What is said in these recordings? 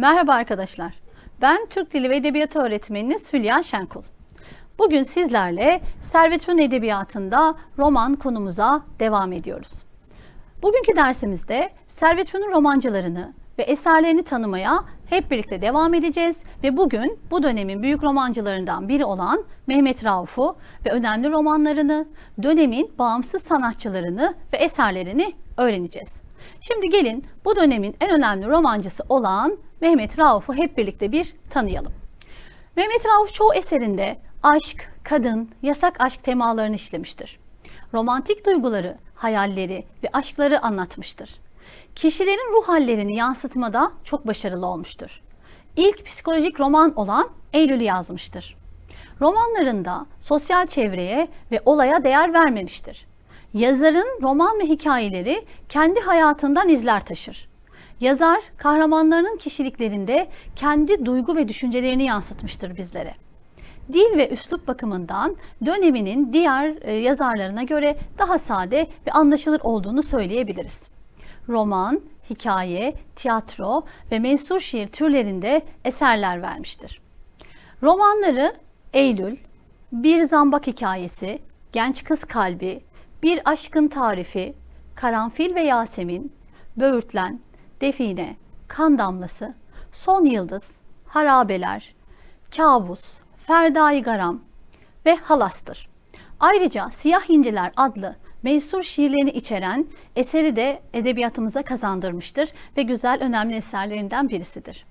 Merhaba arkadaşlar. Ben Türk Dili ve Edebiyatı öğretmeniniz Hülya Şenkul. Bugün sizlerle Servet Fünun Edebiyatı'nda roman konumuza devam ediyoruz. Bugünkü dersimizde Servet Fünun romancılarını ve eserlerini tanımaya hep birlikte devam edeceğiz ve bugün bu dönemin büyük romancılarından biri olan Mehmet Rauf'u ve önemli romanlarını, dönemin bağımsız sanatçılarını ve eserlerini öğreneceğiz. Şimdi gelin bu dönemin en önemli romancısı olan Mehmet Rauf'u hep birlikte bir tanıyalım. Mehmet Rauf çoğu eserinde aşk, kadın, yasak aşk temalarını işlemiştir. Romantik duyguları, hayalleri ve aşkları anlatmıştır. Kişilerin ruh hallerini yansıtmada çok başarılı olmuştur. İlk psikolojik roman olan Eylül'ü yazmıştır. Romanlarında sosyal çevreye ve olaya değer vermemiştir. Yazarın roman ve hikayeleri kendi hayatından izler taşır. Yazar kahramanlarının kişiliklerinde kendi duygu ve düşüncelerini yansıtmıştır bizlere. Dil ve üslup bakımından döneminin diğer e, yazarlarına göre daha sade ve anlaşılır olduğunu söyleyebiliriz. Roman, hikaye, tiyatro ve mensur şiir türlerinde eserler vermiştir. Romanları Eylül, Bir Zambak Hikayesi, Genç Kız Kalbi, Bir Aşkın Tarifi, Karanfil ve Yasemin, Böğürtlen, Define, Kan Damlası, Son Yıldız, Harabeler, Kabus, Ferdai Garam ve Halas'tır. Ayrıca Siyah İnciler adlı mensur şiirlerini içeren eseri de edebiyatımıza kazandırmıştır ve güzel önemli eserlerinden birisidir.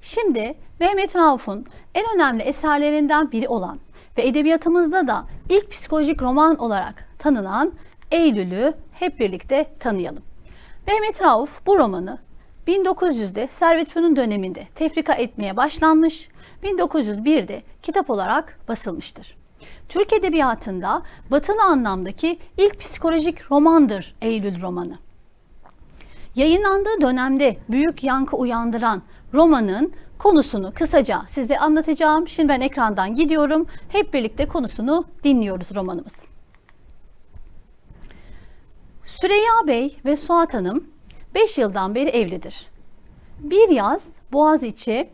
Şimdi Mehmet Rauf'un en önemli eserlerinden biri olan ve edebiyatımızda da ilk psikolojik roman olarak tanınan Eylül'ü hep birlikte tanıyalım. Mehmet Rauf bu romanı 1900'de Servet Fünun döneminde tefrika etmeye başlanmış, 1901'de kitap olarak basılmıştır. Türk Edebiyatı'nda batılı anlamdaki ilk psikolojik romandır Eylül romanı. Yayınlandığı dönemde büyük yankı uyandıran romanın konusunu kısaca size anlatacağım. Şimdi ben ekrandan gidiyorum. Hep birlikte konusunu dinliyoruz romanımız. Süreyya Bey ve Suat Hanım 5 yıldan beri evlidir. Bir yaz Boğaziçi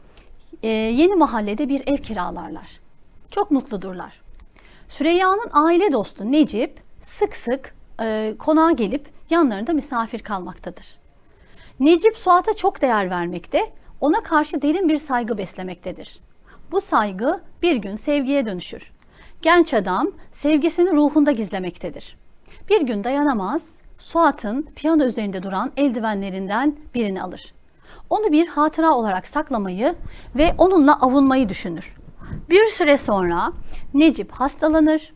e, yeni mahallede bir ev kiralarlar. Çok mutludurlar. Süreyya'nın aile dostu Necip sık sık e, konağa gelip yanlarında misafir kalmaktadır. Necip Suat'a çok değer vermekte, ona karşı derin bir saygı beslemektedir. Bu saygı bir gün sevgiye dönüşür. Genç adam sevgisini ruhunda gizlemektedir. Bir gün dayanamaz, Suat'ın piyano üzerinde duran eldivenlerinden birini alır. Onu bir hatıra olarak saklamayı ve onunla avunmayı düşünür. Bir süre sonra Necip hastalanır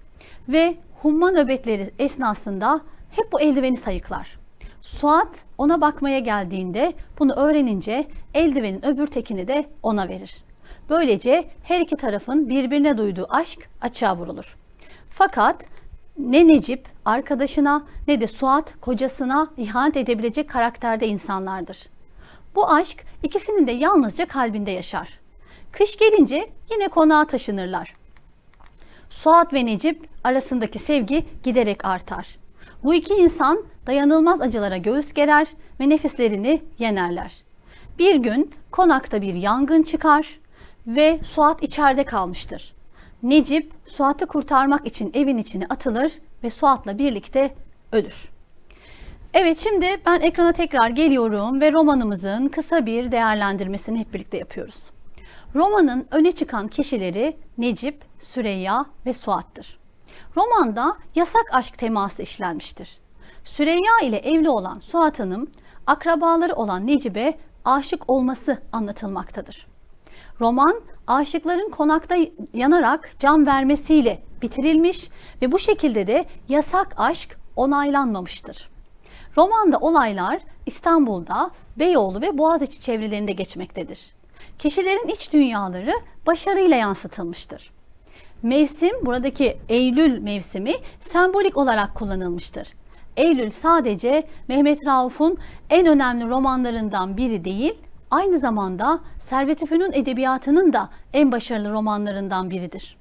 ve humma nöbetleri esnasında hep bu eldiveni sayıklar. Suat ona bakmaya geldiğinde bunu öğrenince eldivenin öbür tekini de ona verir. Böylece her iki tarafın birbirine duyduğu aşk açığa vurulur. Fakat ne Necip arkadaşına ne de Suat kocasına ihanet edebilecek karakterde insanlardır. Bu aşk ikisinin de yalnızca kalbinde yaşar. Kış gelince yine konağa taşınırlar. Suat ve Necip arasındaki sevgi giderek artar. Bu iki insan dayanılmaz acılara göğüs gerer ve nefislerini yenerler. Bir gün konakta bir yangın çıkar ve Suat içeride kalmıştır. Necip Suat'ı kurtarmak için evin içine atılır ve Suat'la birlikte ölür. Evet şimdi ben ekrana tekrar geliyorum ve romanımızın kısa bir değerlendirmesini hep birlikte yapıyoruz. Romanın öne çıkan kişileri Necip, Süreyya ve Suat'tır. Romanda yasak aşk teması işlenmiştir. Süreyya ile evli olan Suat Hanım, akrabaları olan Necip'e aşık olması anlatılmaktadır. Roman, aşıkların konakta yanarak can vermesiyle bitirilmiş ve bu şekilde de yasak aşk onaylanmamıştır. Romanda olaylar İstanbul'da, Beyoğlu ve Boğaziçi çevrelerinde geçmektedir. Kişilerin iç dünyaları başarıyla yansıtılmıştır. Mevsim, buradaki Eylül mevsimi sembolik olarak kullanılmıştır. Eylül sadece Mehmet Rauf'un en önemli romanlarından biri değil, aynı zamanda Servet-i Fünun edebiyatının da en başarılı romanlarından biridir.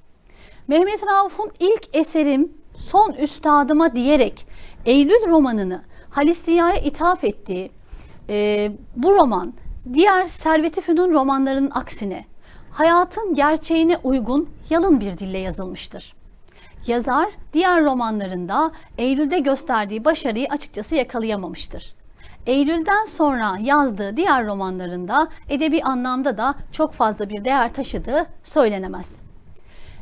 Mehmet Rauf'un ilk eserim Son Üstadıma diyerek Eylül romanını Halis Ziya'ya ithaf ettiği e, bu roman diğer Servet-i Fünun romanlarının aksine hayatın gerçeğine uygun yalın bir dille yazılmıştır. Yazar diğer romanlarında Eylül'de gösterdiği başarıyı açıkçası yakalayamamıştır. Eylül'den sonra yazdığı diğer romanlarında edebi anlamda da çok fazla bir değer taşıdığı söylenemez.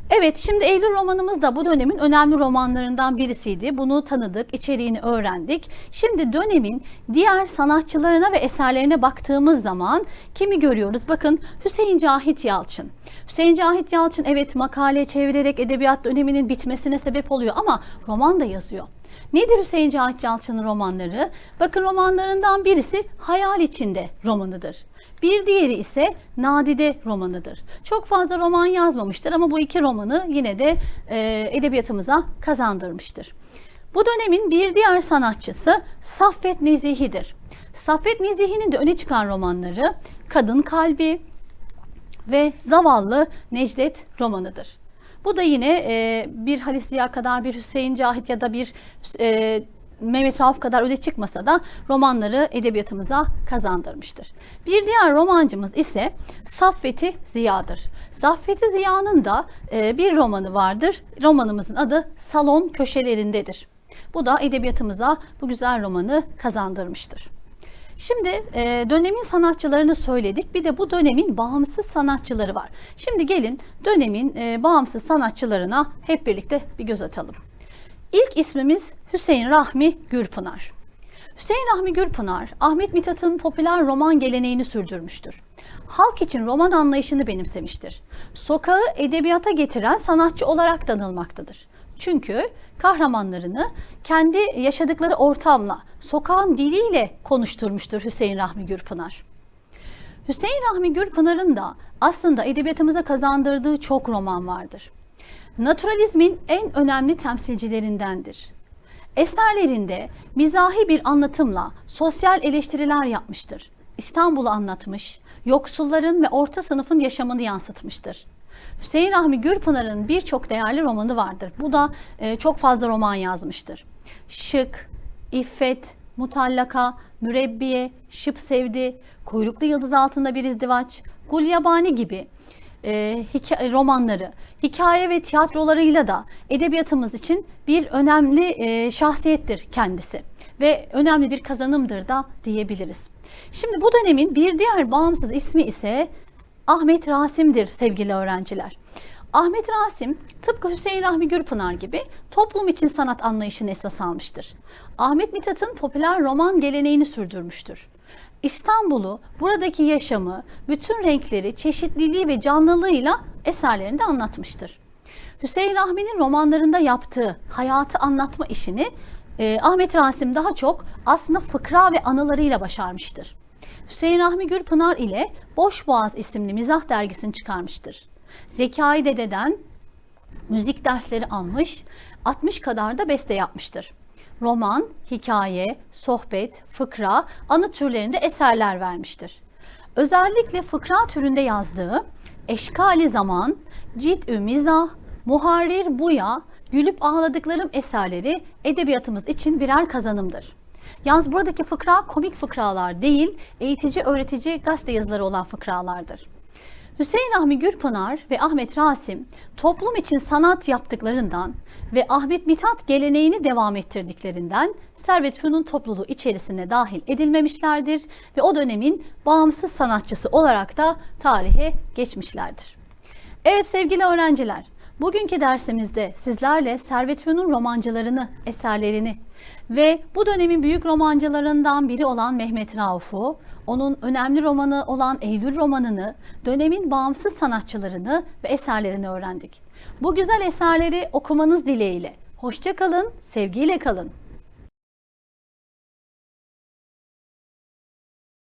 Evet, şimdi Eylül romanımız da bu dönemin önemli romanlarından birisiydi. Bunu tanıdık, içeriğini öğrendik. Şimdi dönemin diğer sanatçılarına ve eserlerine baktığımız zaman kimi görüyoruz? Bakın Hüseyin Cahit Yalçın. Hüseyin Cahit Yalçın evet makale çevirerek edebiyat döneminin bitmesine sebep oluyor ama roman da yazıyor. Nedir Hüseyin Cahit Yalçın'ın romanları? Bakın romanlarından birisi Hayal İçinde romanıdır. Bir diğeri ise Nadide romanıdır. Çok fazla roman yazmamıştır ama bu iki romanı yine de e, edebiyatımıza kazandırmıştır. Bu dönemin bir diğer sanatçısı Saffet Nezihi'dir. Saffet Nezihi'nin de öne çıkan romanları Kadın Kalbi ve Zavallı Necdet romanıdır. Bu da yine e, bir Halis Ziya kadar bir Hüseyin Cahit ya da bir e, Mehmet Rauf kadar öne çıkmasa da romanları edebiyatımıza kazandırmıştır. Bir diğer romancımız ise Saffeti Ziya'dır. Saffeti Ziya'nın da e, bir romanı vardır. Romanımızın adı Salon Köşelerindedir. Bu da edebiyatımıza bu güzel romanı kazandırmıştır. Şimdi e, dönemin sanatçılarını söyledik. Bir de bu dönemin bağımsız sanatçıları var. Şimdi gelin dönemin e, bağımsız sanatçılarına hep birlikte bir göz atalım. İlk ismimiz Hüseyin Rahmi Gürpınar. Hüseyin Rahmi Gürpınar, Ahmet Mithat'ın popüler roman geleneğini sürdürmüştür. Halk için roman anlayışını benimsemiştir. Sokağı edebiyata getiren sanatçı olarak danılmaktadır. Çünkü kahramanlarını kendi yaşadıkları ortamla, sokağın diliyle konuşturmuştur Hüseyin Rahmi Gürpınar. Hüseyin Rahmi Gürpınar'ın da aslında edebiyatımıza kazandırdığı çok roman vardır. Naturalizmin en önemli temsilcilerindendir. Eserlerinde mizahi bir anlatımla sosyal eleştiriler yapmıştır. İstanbul'u anlatmış, yoksulların ve orta sınıfın yaşamını yansıtmıştır. Hüseyin Rahmi Gürpınar'ın birçok değerli romanı vardır. Bu da e, çok fazla roman yazmıştır. Şık, İffet, Mutallaka, Mürebbiye, Şıp Sevdi, Kuyruklu Yıldız Altında Bir İzdivaç, Gulyabani gibi e, hikaye, romanları, hikaye ve tiyatrolarıyla da edebiyatımız için bir önemli e, şahsiyettir kendisi ve önemli bir kazanımdır da diyebiliriz. Şimdi bu dönemin bir diğer bağımsız ismi ise Ahmet Rasim'dir sevgili öğrenciler. Ahmet Rasim tıpkı Hüseyin Rahmi Gürpınar gibi toplum için sanat anlayışını esas almıştır. Ahmet Mithat'ın popüler roman geleneğini sürdürmüştür. İstanbul'u, buradaki yaşamı, bütün renkleri, çeşitliliği ve canlılığıyla eserlerinde anlatmıştır. Hüseyin Rahmi'nin romanlarında yaptığı hayatı anlatma işini e, Ahmet Rasim daha çok aslında fıkra ve anılarıyla başarmıştır. Hüseyin Rahmi Gürpınar ile Boş Boğaz isimli mizah dergisini çıkarmıştır. Zekai Dede'den müzik dersleri almış, 60 kadar da beste yapmıştır. Roman, hikaye, sohbet, fıkra, anı türlerinde eserler vermiştir. Özellikle fıkra türünde yazdığı Eşkali Zaman, Cid-ü Mizah, Muharrir Buya, Gülüp Ağladıklarım eserleri edebiyatımız için birer kazanımdır. Yalnız buradaki fıkra komik fıkralar değil, eğitici, öğretici gazete yazıları olan fıkralardır. Hüseyin Rahmi Gürpınar ve Ahmet Rasim toplum için sanat yaptıklarından ve Ahmet Mithat geleneğini devam ettirdiklerinden Servet Fünun topluluğu içerisine dahil edilmemişlerdir ve o dönemin bağımsız sanatçısı olarak da tarihe geçmişlerdir. Evet sevgili öğrenciler, bugünkü dersimizde sizlerle Servet Fünun romancılarını, eserlerini ve bu dönemin büyük romancılarından biri olan Mehmet Rauf'u, onun önemli romanı olan Eylül romanını, dönemin bağımsız sanatçılarını ve eserlerini öğrendik. Bu güzel eserleri okumanız dileğiyle. Hoşça kalın, sevgiyle kalın.